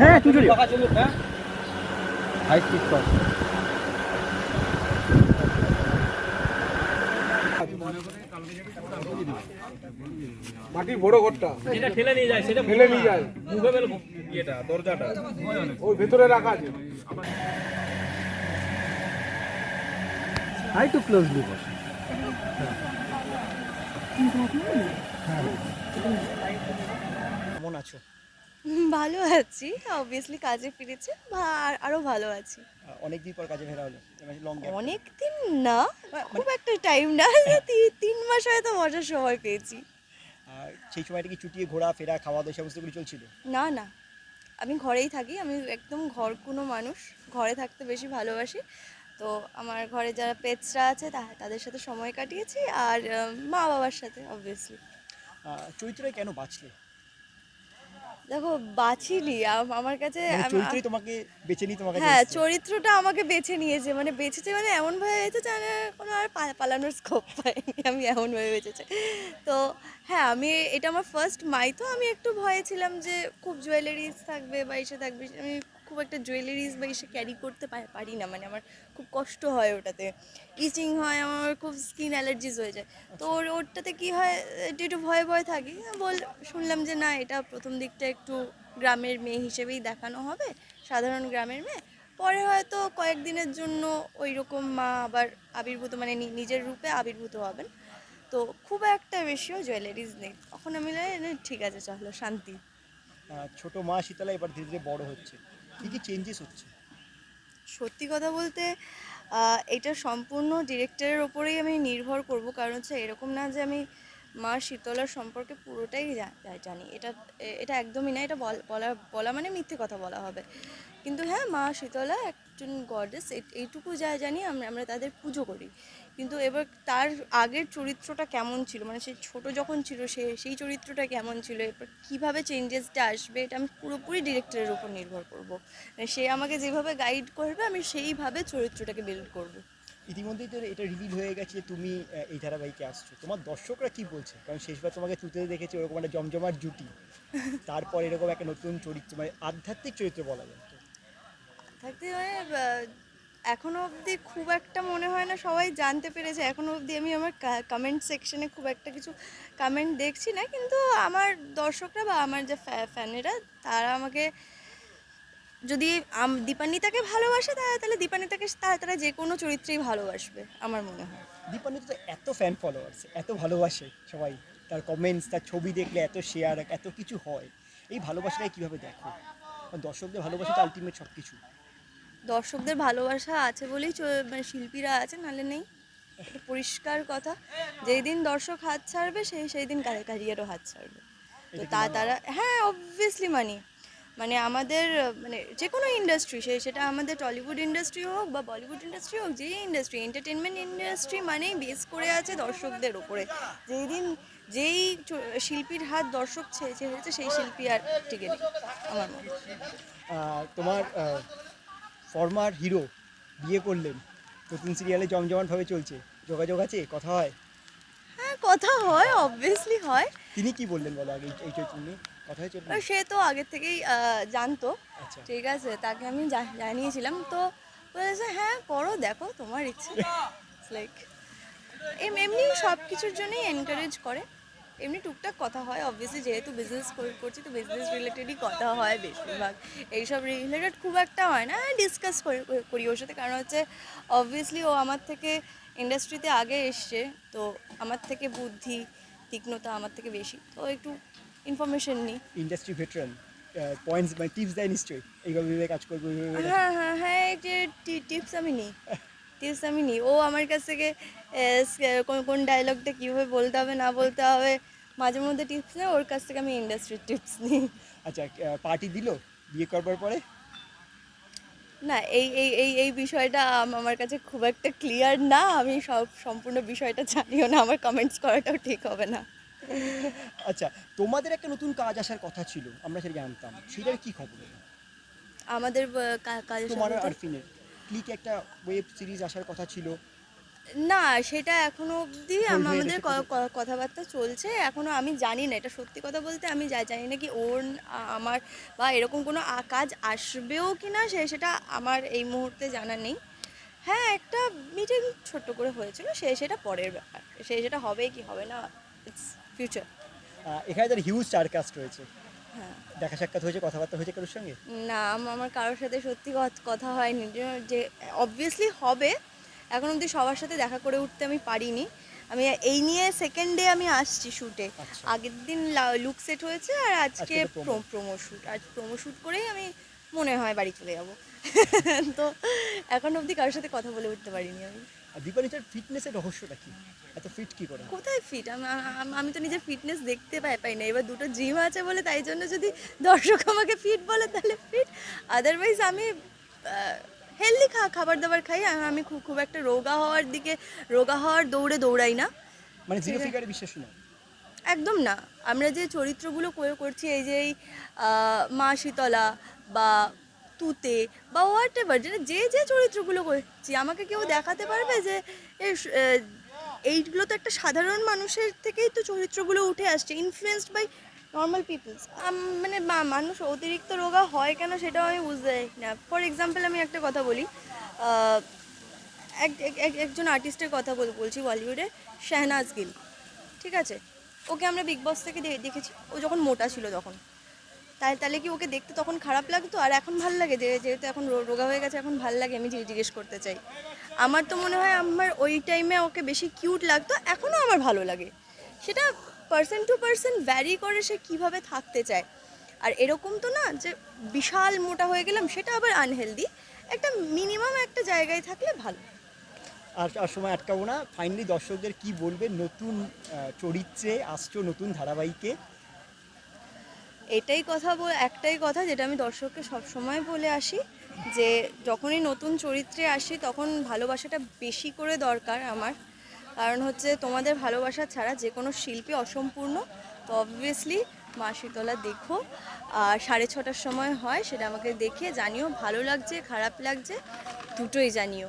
হ্যাঁ চুচুড়ি high speed কর মাটির বড় ঘরটা। যেটা ঠেলে নিয়ে যায় সেটা ফেলে নিয়ে যায়। মুভেবল ইয়েটা দরজাটা। ওই ভেতরে রাখা আছে। হাই টু ক্লোজলি বস কেমন আছো? ভালো আছি অবভিয়াসলি কাজে ফিরেছে আর- আরও ভালো আছি। অনেক দিন পর কাজে ফেরা হলো অনেক দিন না খুব একটা টাইম না তি- তিন মাস হয়তো মজার সময় পেয়েছি। আর সেই সময়টা কি ছুটিয়ে ঘোরা ফেরা খাওয়া দাওয়া সমস্ত কিছু চলছিল? না না। আমি ঘরেই থাকি আমি একদম ঘর কোনো মানুষ ঘরে থাকতে বেশি ভালোবাসি। তো আমার ঘরে যারা পেটসরা আছে তাদের সাথে সময় কাটিয়েছি আর মা বাবার সাথে অবভিয়াসলি আহ, চরিত্রটা কেন বাঁচলে? দেখো বাছিনি আম- আমার কাছে মানে চরিত্রই তোমাকে বেছে নিয়ে তোমাকে হ্যাঁ চরিত্রটা আমাকে বেছে নিয়েছে। মানে বেছেছে মানে এমন ভাবে বেঁচেছে মানে কোনো আর পালানোর স্কোপ পাইনি। আমি এমন ভাবে বেঁচেছে তো হ্যাঁ আমি এটা আমার ফার্স্ট মাই তো আমি একটু ভয়ে ছিলাম যে খুব জুয়েলারিজ থাকবে বা এসে থাকবে। আমি খুব একটা জুয়েলারিজ বা এসে ক্যারি করতে পারি না মানে আমার খুব কষ্ট হয় ওটাতে। ইচিং হয় আমার খুব স্কিন অ্যালার্জিস হয়ে যায়। তো ওর- ওরটাতে কী হয় একটু একটু ভয়ে ভয়ে থাকি। বল শুনলাম যে না এটা প্রথম দিকটা একটু গ্রামের মেয়ে হিসেবেই দেখানো হবে সাধারণ গ্রামের মেয়ে। পরে হয়তো কয়েকদিনের জন্য ওই রকম মা আবার আবির্ভূত মানে নিজের রূপে আবির্ভূত হবেন। তো খুব একটা বেশিও জুয়েলারিজ নেই। তখন আমি ঠিক আছে চলো শান্তি। ছোট মা শীতলা এবার ধীরে ধীরে বড় হচ্ছে। কি কী চেঞ্জেস হচ্ছে? সত্যি কথা বলতে এটা সম্পূর্ণ ডিরেক্টরের ওপরেই আমি নির্ভর করব। কারণ হচ্ছে এরকম না যে আমি মা শীতলার সম্পর্কে পুরোটাই জানি। এটা এটা একদমই না, এটা বল- বলা মানে মিথ্যে কথা বলা হবে। কিন্তু হ্যাঁ মা শীতলা একজন গডেস এইটুকু যা জানি আমরা আমরা তাদের পুজো করি। কিন্তু এবার তার আগের চরিত্রটা কেমন ছিল? মানে সে ছোট যখন ছিল, সে, সেই চরিত্রটা কেমন ছিল? এরপর কীভাবে চেঞ্জেসটা আসবে? এটা আমি পুরোপুরি ডিরেক্টরের উপর নির্ভর করব। মানে সে আমাকে যেভাবে গাইড করবে, আমি সেইভাবে চরিত্রটাকে বিল্ড করব। ইতিমধ্যেই তো এটা রিভিল হয়ে গেছে যে তুমি এই ধারাবাহিকে আসছো। তোমার দর্শকরা কি বলছে? কারণ শেষবার তোমাকে তুতে দেখেছি ওরকম একটা জমজমার জুটি। তারপর এরকম একটা নতুন চরিত্র মানে আধ্যাত্মিক চরিত্র বলা যায়। থাকতে মানে আহ, এখনও অবধি খুব একটা মনে হয় না সবাই জানতে পেরেছে। এখনও অবধি আমি আমার কমেন্ট সেকশনে খুব একটা কিছু কমেন্ট দেখছি না কিন্তু আমার দর্শকরা বা আমার যে ফ্যানেরা তারা আমাকে যদি দীপান্বিতাকে ভালোবাসে তাহলে দীপান্বিতাকে তারা যে কোনো চরিত্রেই ভালোবাসবে আমার মনে হয়। দীপান্বিত তো এত ফ্যান ফলোয়ার্স এত ভালোবাসে সবাই। তার কমেন্টস তার ছবি দেখলে এত শেয়ার এত কিছু হয়। এই ভালোবাসাটাই কীভাবে দেখো? দর্শকদের ভালোবাসা তো আলটিমেট সব কিছু দর্শকদের ভালোবাসা আছে বলেই মানে শিল্পীরা আছে নাহলে নেই। এটা পরিষ্কার কথা। যেই দিন দর্শক হাত ছাড়বে সেই সেই দিন ক্যারিয়ারও হাত ছাড়বে। তো তা তারা হ্যাঁ অবভিয়াসলি মানি মানে আমাদের মানে যে কোনো ইন্ডাস্ট্রি সে সেটা আমাদের টলিউড ইন্ডাস্ট্রি হোক বা বলিউড ইন্ডাস্ট্রি হোক যেই ইন্ডাস্ট্রি এন্টারটেনমেন্ট ইন্ডাস্ট্রি মানেই বেস করে আছে দর্শকদের ওপরে যেই দিন যেই শিল্পীর হাত দর্শক ছে- ছেড়েছে সেই শিল্পী আর টিকে নেই আমার মনে তোমার ফর্মার হিরো বিয়ে করলেন নতুন সিরিয়ালে জমজমাটভাবে চলছে। যোগাযোগ আছে? কথা হয়? হ্যাঁ কথা হয় অবভিয়াসলি হয়। তিনি কি বললেন বলো আগে এই- এই সে তো আগের থেকেই জানতো। আচ্ছা। ঠিক আছে তাকে আমি জানিয়েছিলাম। তো বলেছে হ্যাঁ করো দেখো তোমার ইচ্ছে। লাইক এমনি সব কিছুর জন্যই এনকারেজ করে। এমনি টুকটাক কথা হয় অবভিয়াসলি যেহেতু বিজনেস করছি তো বিজনেস রিলেটেডই কথা হয় বেশিরভাগ। এইসব রিলেটেড খুব একটা হয় না ডিসকাস করি ওর সাথে। কারণ হচ্ছে অবভিয়াসলি ও আমার থেকে ইন্ডাস্ট্রিতে আগে এসছে তো আমার থেকে বুদ্ধি তীক্ষ্ণতা আমার থেকে বেশি। তো একটু ইনফরমেশন নিই। ইন্ডাস্ট্রি ভেটারান পয়েন্টস মানে টিপস দেয় নিশ্চয়ই। এইভাবে এইভাবে কাজ করব এইভাবে কাজ- হ্যাঁ হ্যাঁ হ্যাঁ যে টিপস আমি নিই। টিপস আমি নিই। ও আমার কাছ থেকে কোন কোন ডায়লগটা কীভাবে বলতে হবে না বলতে হবে মাঝে মধ্যে টিপস নেই ওর কাছ থেকে আমি ইন্ডাস্ট্রির টিপস নিই। আচ্ছা পার্টি দিল বিয়ে করবার পরে? না এই এই এই এই বিষয়টা আমার কাছে খুব একটা ক্লিয়ার না। আমি সব সম্পূর্ণ বিষয়টা জানিও না আমার কমেন্টস করাটাও ঠিক হবে না। আচ্ছা তোমাদের একটা নতুন কাজ আসার কথা ছিল আমরা সেটা জানতাম। সেটার কি খবর? আমাদের আহ, কা- কাজের তোমার আর সাথে আরফিনের ক্লিক একটা ওয়েব সিরিজ আসার কথা ছিল? না সেটা এখনও অবধি আম- হয়ে আমাদের গেছে ক- ক- কথাবার্তা চলছে এখনও আমি জানি না এটা সত্যি কথা বলতে আমি যা- জানি না কি ওর আ- আমার বা এরকম কোনো আ- কাজ আসবেও কি না সে সেটা আমার এই মুহূর্তে জানা নেই। হ্যাঁ একটা মিটিং ছোট্ট করে হয়েছিল সে সেটা পরের ব্যাপার সে সেটা হবে কি হবে না ইটস ফিউচার এখানে তার হিউজ স্টারকাস্ট রয়েছে হ্যাঁ। দেখা সাক্ষাৎ হয়েছে কথাবার্তা হয়েছে কারোর সঙ্গে? না আমার কারোর সাথে সত্যি কথা হয়নি। যে- অবভিয়াসলি হবে। এখন অবধি সবার সাথে দেখা করে উঠতে আমি পারিনি। আমি এই নিয়ে সেকেন্ড ডে আমি আসছি শ্যুটে আচ্ছা। আগের দিন লুক সেট হয়েছে আর আজকে। প্রোমো শ্যুট আজ প্রোমো শ্যুট করেই আমি মনে হয় বাড়ি চলে যাব। তো এখন অবধি কারোর সাথে কথা বলে উঠতে পারিনি আমি। আর দীপালিতার ফিটনেসের রহস্যটা কি? এত ফিট কি করে? কোথায় ফিট আমি তো নিজের ফিটনেস দেখতে পাই পাই না। এবার দুটো জিম আছে বলে তাই জন্য যদি দর্শক আমাকে ফিট বলে তাহলে ফিট আদারওয়াইজ আমি হেলদি খা খাবার দাবার খাই আমি খুব খুব একটা রোগা হওয়ার দিকে রোগা হওয়ার দৌড়ে দৌড়াই না। মানে জিরো ফিগারে বিশ্বাস না একদম না। আমরা যে চরিত্রগুলো করে করছি এই যে এই মা শীতলা বা তুতে বা হোয়াট এভার যে যে যে চরিত্রগুলো করছি আমাকে কেউ দেখাতে পারবে যে এইগুলো তো একটা সাধারণ মানুষের থেকেই তো চরিত্রগুলো উঠে আসছে ইনফ্লুয়েসড বাই নর্মাল পিপলস মানে মানুষ অতিরিক্ত রোগা হয় কেন সেটাও আমি বুঝতে না। ফর এক্সাম্পল আমি একটা কথা বলি এক- এক- এক- একজন আর্টিস্টের কথা বল- বলছি বলিউডে, শাহনাজ গিল। ঠিক আছে? ওকে আমরা বিগ বস থেকে দেখেছি। ও যখন মোটা ছিল তখন। তাই তাহলে কি ওকে দেখতে তখন খারাপ লাগতো? আর এখন ভালো লাগে? যে যেহেতু এখন রোগা হয়ে গেছে, এখন ভালো লাগে, আমি জিজ্ঞেস করতে চাই। আমার তো মনে হয় আমার ওই টাইমে ওকে বেশি কিউট লাগতো এখনও আমার ভালো লাগে। সেটা পার্সন টু পার্সন ভ্যারি করে সে কীভাবে থাকতে চায়। আর এরকম তো না, যে বিশাল মোটা হয়ে গেলাম, সেটা আবার আনহেলদি একটা মিনিমাম একটা জায়গায় থাকলে ভালো। আর আর সময় আটকাবো না। ফাইনালি দর্শকদের কি বলবে? নতুন চরিত্রে আসছো নতুন ধারাবাহিকে। এটাই কথা বল, একটাই কথা যেটা আমি দর্শককে সব সময় বলে আসি, যে যখনই নতুন চরিত্রে আসি তখন ভালোবাসাটা বেশি করে দরকার আমার। কারণ হচ্ছে তোমাদের ভালোবাসা ছাড়া যে কোনো শিল্পী অসম্পূর্ণ। তো অবভিয়াসলি মা শীতলা দেখো, আর সাড়ে ছটার সময় হয় সেটা আমাকে দেখে জানিও, ভালো লাগছে, খারাপ লাগছে, দুটোই জানিও।